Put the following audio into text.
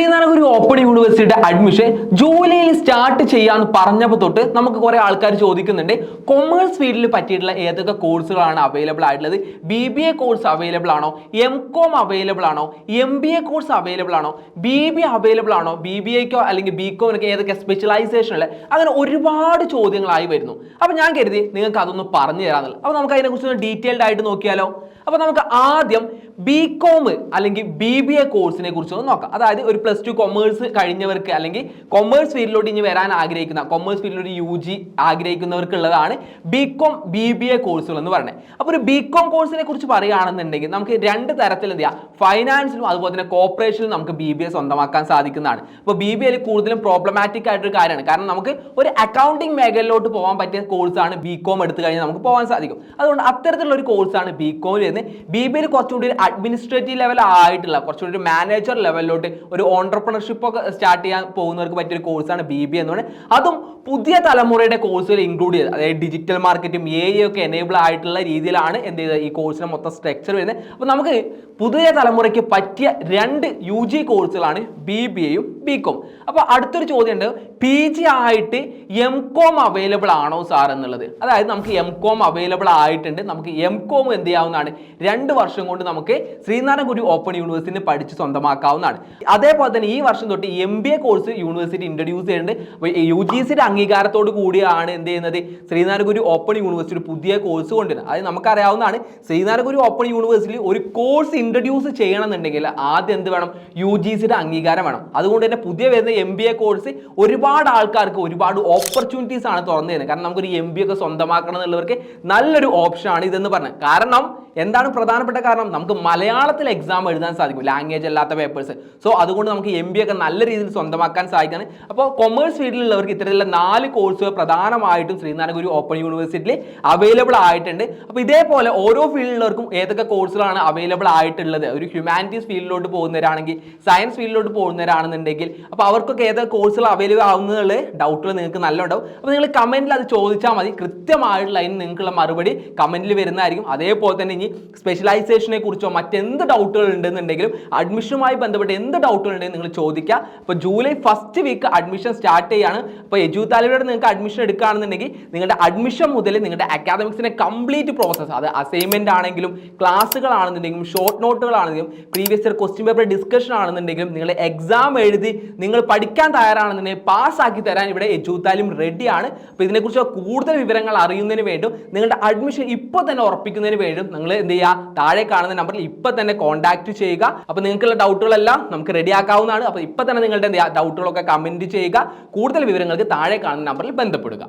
Sree Narayana Guru open യൂണിവേഴ്സിറ്റിയുടെ admission ജൂലൈയിൽ start ചെയ്യാന്ന് പറഞ്ഞപ്പോൾ തൊട്ട് നമുക്ക് കുറെ ആൾക്കാർ ചോദിക്കുന്നുണ്ട്. കൊമേഴ്സ് ഫീൽഡിൽ പറ്റിയിട്ടുള്ള ഏതൊക്കെ കോഴ്സുകളാണ് അവൈലബിൾ ആയിട്ടുള്ളത്? B B A course available ആണോ? എം കോം അവൈലബിൾ ആണോ? M B A course available ആണോ? ബി ബി അവൈലബിൾ ആണോ? ബി ബി എക്കോ അല്ലെങ്കിൽ ബി കോമിനൊക്കെ ഏതൊക്കെ സ്പെഷ്യലൈസേഷൻ ഉള്ളത്? അങ്ങനെ ഒരുപാട് ചോദ്യങ്ങളായി വരുന്നു. അപ്പോൾ ഞാൻ കരുതി നിങ്ങൾക്ക് അതൊന്ന് പറഞ്ഞു തരാമെന്നുള്ളത് അപ്പോൾ നമുക്ക് അതിനെക്കുറിച്ച് ഡീറ്റെയിൽഡ് ആയിട്ട് നോക്കിയാലോ? അപ്പോൾ നമുക്ക് ആദ്യം ബി കോം അല്ലെങ്കിൽ ബി ബി എ കോഴ്സിനെ കുറിച്ച് ഒന്ന് നോക്കാം. അതായത് ഒരു പ്ലസ് ടു കൊമേഴ്സ് കഴിഞ്ഞവർക്ക് അല്ലെങ്കിൽ കൊമേഴ്സ് ഫീൽഡിലോട്ട് ഇനി വരാൻ ആഗ്രഹിക്കുന്ന കൊമേഴ്സ് ഫീൽഡിലോട്ട് U G ആഗ്രഹിക്കുന്നവർക്കുള്ളതാണ് B Com B B A കോഴ്സുകൾ എന്ന് പറയുന്നത്. അപ്പോൾ ഒരു ബി കോം കോഴ്സിനെ കുറിച്ച് പറയുകയാണെന്നുണ്ടെങ്കിൽ നമുക്ക് രണ്ട് തരത്തിൽ എന്ത് ചെയ്യാം? ഫൈനാൻസിലും അതുപോലെ തന്നെ കോപ്പറേഷനിലും നമുക്ക് ബി ബി എ സ്വന്തമാക്കാൻ സാധിക്കുന്നതാണ്. അപ്പോൾ ബി ബി എയിൽ കൂടുതലും പ്രോബ്ലമാറ്റിക് ആയിട്ടൊരു കാര്യമാണ്. കാരണം നമുക്ക് ഒരു അക്കൗണ്ടിങ് മേഖലയിലോട്ട് പോകാൻ പറ്റിയ കോഴ്സാണ് ബി കോം എടുത്തു കഴിഞ്ഞാൽ നമുക്ക് പോകാൻ സാധിക്കും. അതുകൊണ്ട് അത്തരത്തിലുള്ള ഒരു കോഴ്സാണ് ബി കോമിൽ വരുന്നത്. ബി ബി എയിൽ കുറച്ചുകൂടി അഡ്മിനിസ്ട്രേറ്റീവ് ലെവൽ ആയിട്ടുള്ള കുറച്ചുകൂടി ഒരു മാനേജർ ലെവലിലോട്ട് ഒരു ഓണ്ടർപ്രണർഷിപ്പ് ഒക്കെ സ്റ്റാർട്ട് ചെയ്യാൻ പോകുന്നവർക്ക് പറ്റിയൊരു കോഴ്സാണ് ബി ബി എന്ന് പറയുന്നത്. അതും പുതിയ തലമുറയുടെ കോഴ്സുകൾ ഇൻക്ലൂഡ് ചെയ്ത് അതായത് ഡിജിറ്റൽ മാർക്കറ്റും എ ഒക്കെ എനേബിൾ ആയിട്ടുള്ള രീതിയിലാണ് എന്ത് ചെയ്തത് ഈ കോഴ്സിന് മൊത്തം സ്ട്രക്ചർ വരുന്നത്. അപ്പോൾ നമുക്ക് പുതിയ തലമുറയ്ക്ക് പറ്റിയ രണ്ട് യു ജി കോഴ്സുകളാണ് ബി ബി എയും ബി കോം അപ്പോൾ അടുത്തൊരു ചോദ്യം ഉണ്ട്. പി ജി ആയിട്ട് എം കോം അവൈലബിൾ ആണോ സാർ എന്നുള്ളത്? അതായത് നമുക്ക് എം കോം അവൈലബിൾ ആയിട്ടുണ്ട്. നമുക്ക് എം കോം എന്ത് ചെയ്യാവുന്നതാണ്? രണ്ട് വർഷം കൊണ്ട് നമുക്ക് ശ്രീനാരായണ ഗുരു ഓപ്പൺ യൂണിവേഴ്സിറ്റി പഠിച്ച് സ്വന്തമാക്കാവുന്നതാണ്. അതേപോലെ തന്നെ ഈ വർഷം തൊട്ട് M B A course university introduce ചെയ്യുന്നുണ്ട്. യു ജി സിയുടെ അംഗീകാരത്തോട് കൂടിയാണ് എന്ത് ചെയ്യുന്നത്? ശ്രീനാരായണഗുരു ഓപ്പൺ യൂണിവേഴ്സിറ്റി പുതിയ കോഴ്സ് കൊണ്ടുവരുന്നത്. അത് നമുക്കറിയാവുന്നതാണ്. ശ്രീനാരായണ ഗുരു ഓപ്പൺ യൂണിവേഴ്സിറ്റി ഒരു കോഴ്സ് ഇൻട്രൊഡ്യൂസ് ചെയ്യണമെന്നുണ്ടെങ്കിൽ ആദ്യം എന്ത് വേണം? യു ജി സിയുടെ അംഗീകാരം വേണം. അതുകൊണ്ട് തന്നെ പുതിയ വരുന്ന എം ബി എ കോഴ്സ് ഒരുപാട് ആൾക്കാർക്ക് ഒരുപാട് ഓപ്പർച്യൂണിറ്റീസ് ആണ് തുറന്നു തരുന്നത്. കാരണം നമുക്കൊരു എം ബി ഒക്കെ സ്വന്തമാക്കണം എന്നുള്ളവർക്ക് നല്ലൊരു ഓപ്ഷനാണ് ഇതെന്ന് പറഞ്ഞത് കാരണം എന്താണ് പ്രധാനപ്പെട്ട കാരണം? നമുക്ക് മലയാളത്തിൽ എക്സാം എഴുതാൻ സാധിക്കും. ലാംഗ്വേജ് അല്ലാത്ത പേപ്പേഴ്സ് സോ അതുകൊണ്ട് നമുക്ക് എം ബി ഒക്കെ നല്ല രീതിയിൽ സ്വന്തമാക്കാൻ സാധിക്കാണ്. അപ്പോൾ കൊമേഴ്സ് ഫീൽഡിലുള്ളവർക്ക് ഇത്തരത്തിലുള്ള നാല് കോഴ്സുകൾ പ്രധാനമായിട്ടും ശ്രീനാരായണഗുരു ഓപ്പൺ യൂണിവേഴ്സിറ്റിയിൽ അവൈലബിൾ ആയിട്ടുണ്ട്. അപ്പോൾ ഇതേപോലെ ഓരോ ഫീൽഡിലുള്ളവർക്കും ഏതൊക്കെ കോഴ്സുകളാണ് അവൈലബിൾ ആയിട്ടുള്ളത്? ഒരു ഹ്യൂമാനിറ്റീസ് ഫീൽഡിലോട്ട് പോകുന്നവരാണെങ്കിൽ സയൻസ് ഫീൽഡിലോട്ട് പോകുന്നവരാണെന്നുണ്ടെങ്കിൽ അപ്പോൾ അവർക്കൊക്കെ ഏതൊക്കെ കോഴ്സുകൾ അവൈലബിൾ ആവുന്നുള്ള ഡൗട്ടുകൾ നിങ്ങൾക്ക് നല്ല ഉണ്ടാവും അപ്പോൾ നിങ്ങൾ കമന്റിൽ അത് ചോദിച്ചാൽ മതി. കൃത്യമായിട്ടുള്ള അതിന് നിങ്ങൾക്കുള്ള മറുപടി കമന്റിൽ വരുന്നതായിരിക്കും. അതേപോലെ തന്നെ ഇനി സ്പെഷ്യലൈസേഷനെ കുറിച്ചോ മറ്റെന്ത് ഡൗട്ടുകൾ ഉണ്ടെന്നുണ്ടെങ്കിലും അഡ്മിഷനുമായി ബന്ധപ്പെട്ട് എന്ത് ഡൗട്ടുകൾ ഉണ്ടെങ്കിൽ നിങ്ങൾ ചോദിക്കുക. അപ്പോൾ July first week admission start ചെയ്യാണ്. അപ്പോൾ എജു താലിബിലൂടെ നിങ്ങൾക്ക് അഡ്മിഷൻ എടുക്കുകയാണെന്നുണ്ടെങ്കിൽ നിങ്ങളുടെ അഡ്മിഷൻ മുതൽ നിങ്ങളുടെ അക്കാദമിക്സിന്റെ കംപ്ലീറ്റ് പ്രോസസ്സ് അത് അസൈൻമെന്റ് ആണെങ്കിലും ക്ലാസ്സുകളാണെന്നുണ്ടെങ്കിലും short നോട്ടുകളാണെങ്കിലും previous year question paper discussion ആണെന്നുണ്ടെങ്കിലും നിങ്ങൾ എക്സാം എഴുതി നിങ്ങൾ പഠിക്കാൻ തയ്യാറാണെന്നുണ്ടെങ്കിൽ പാസ്സാക്കി തരാൻ ഇവിടെ എജു താലിം റെഡിയാണ് അപ്പോൾ ഇതിനെക്കുറിച്ച് കൂടുതൽ വിവരങ്ങൾ അറിയുന്നതിന് വേണ്ടും നിങ്ങളുടെ അഡ്മിഷൻ ഇപ്പോൾ തന്നെ ഉറപ്പിക്കുന്നതിന് വേണ്ടും നിങ്ങൾ എന്ത് ചെയ്യുക? താഴെ കാണുന്ന നമ്പറിൽ ഇപ്പോൾ തന്നെ കോൺടാക്ട് ചെയ്യുക. അപ്പോൾ നിങ്ങൾക്കുള്ള ഡൗട്ടുകളെല്ലാം നമുക്ക് റെഡി ആക്കാവുന്നതാണ്. അപ്പോൾ ഇപ്പോൾ തന്നെ നിങ്ങളുടെ ഡൗട്ടുകളൊക്കെ കമന്റ് ചെയ്യുക. കൂടുതൽ വിവരങ്ങൾക്ക് താഴെ കാണുന്ന നമ്പറിൽ ബന്ധപ്പെടുക.